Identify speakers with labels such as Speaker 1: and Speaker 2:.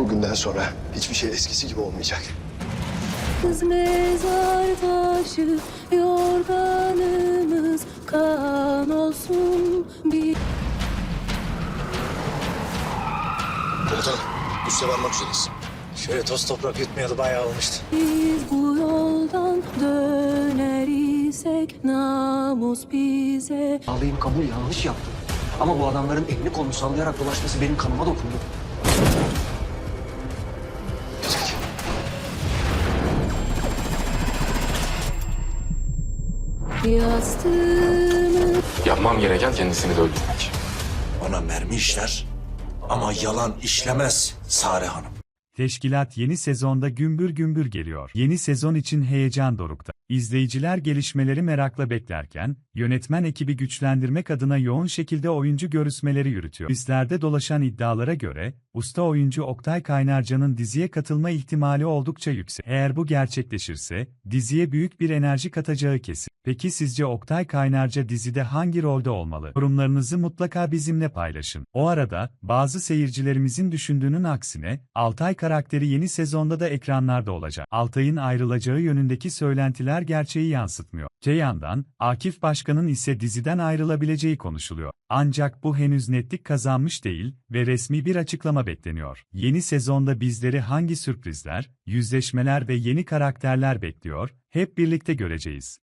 Speaker 1: Bugünden sonra hiçbir şey eskisi gibi olmayacak.
Speaker 2: Kız mezar taşı yorganımız kan olsun bir
Speaker 1: Komutanım, üste varmak üzereyiz.
Speaker 3: Şöyle toz toprak yutmayalı bayağı olmuştu.
Speaker 2: biz bu yoldan döner isek namus bize
Speaker 4: Ağlayım kabul yanlış yaptım. Ama bu adamların elini kolunu sallayarak dolaşması benim kanıma dokundu.
Speaker 2: Yastığımı
Speaker 5: Yapmam gereken kendisini de öldürmek.
Speaker 3: Bana mermi işler ama yalan işlemez Sare Hanım.
Speaker 6: Teşkilat yeni sezonda gümbür gümbür geliyor. Yeni sezon için heyecan dorukta. İzleyiciler gelişmeleri merakla beklerken, yönetmen ekibi güçlendirmek adına yoğun şekilde oyuncu görüşmeleri yürütüyor. Üstlerde dolaşan iddialara göre, usta oyuncu Oktay Kaynarca'nın diziye katılma ihtimali oldukça yüksek. Eğer bu gerçekleşirse, diziye büyük bir enerji katacağı kesin. Peki sizce Oktay Kaynarca dizide hangi rolde olmalı? Yorumlarınızı mutlaka bizimle paylaşın. O arada, bazı seyircilerimizin düşündüğünün aksine, Altay karakteri yeni sezonda da ekranlarda olacak. Altay'ın ayrılacağı yönündeki söylentiler gerçeği yansıtmıyor. Öte yandan, Akif Başkan'ın ise diziden ayrılabileceği konuşuluyor. Ancak bu henüz netlik kazanmış değil ve resmi bir açıklama bekleniyor. Yeni sezonda bizleri hangi sürprizler, yüzleşmeler ve yeni karakterler bekliyor, hep birlikte göreceğiz.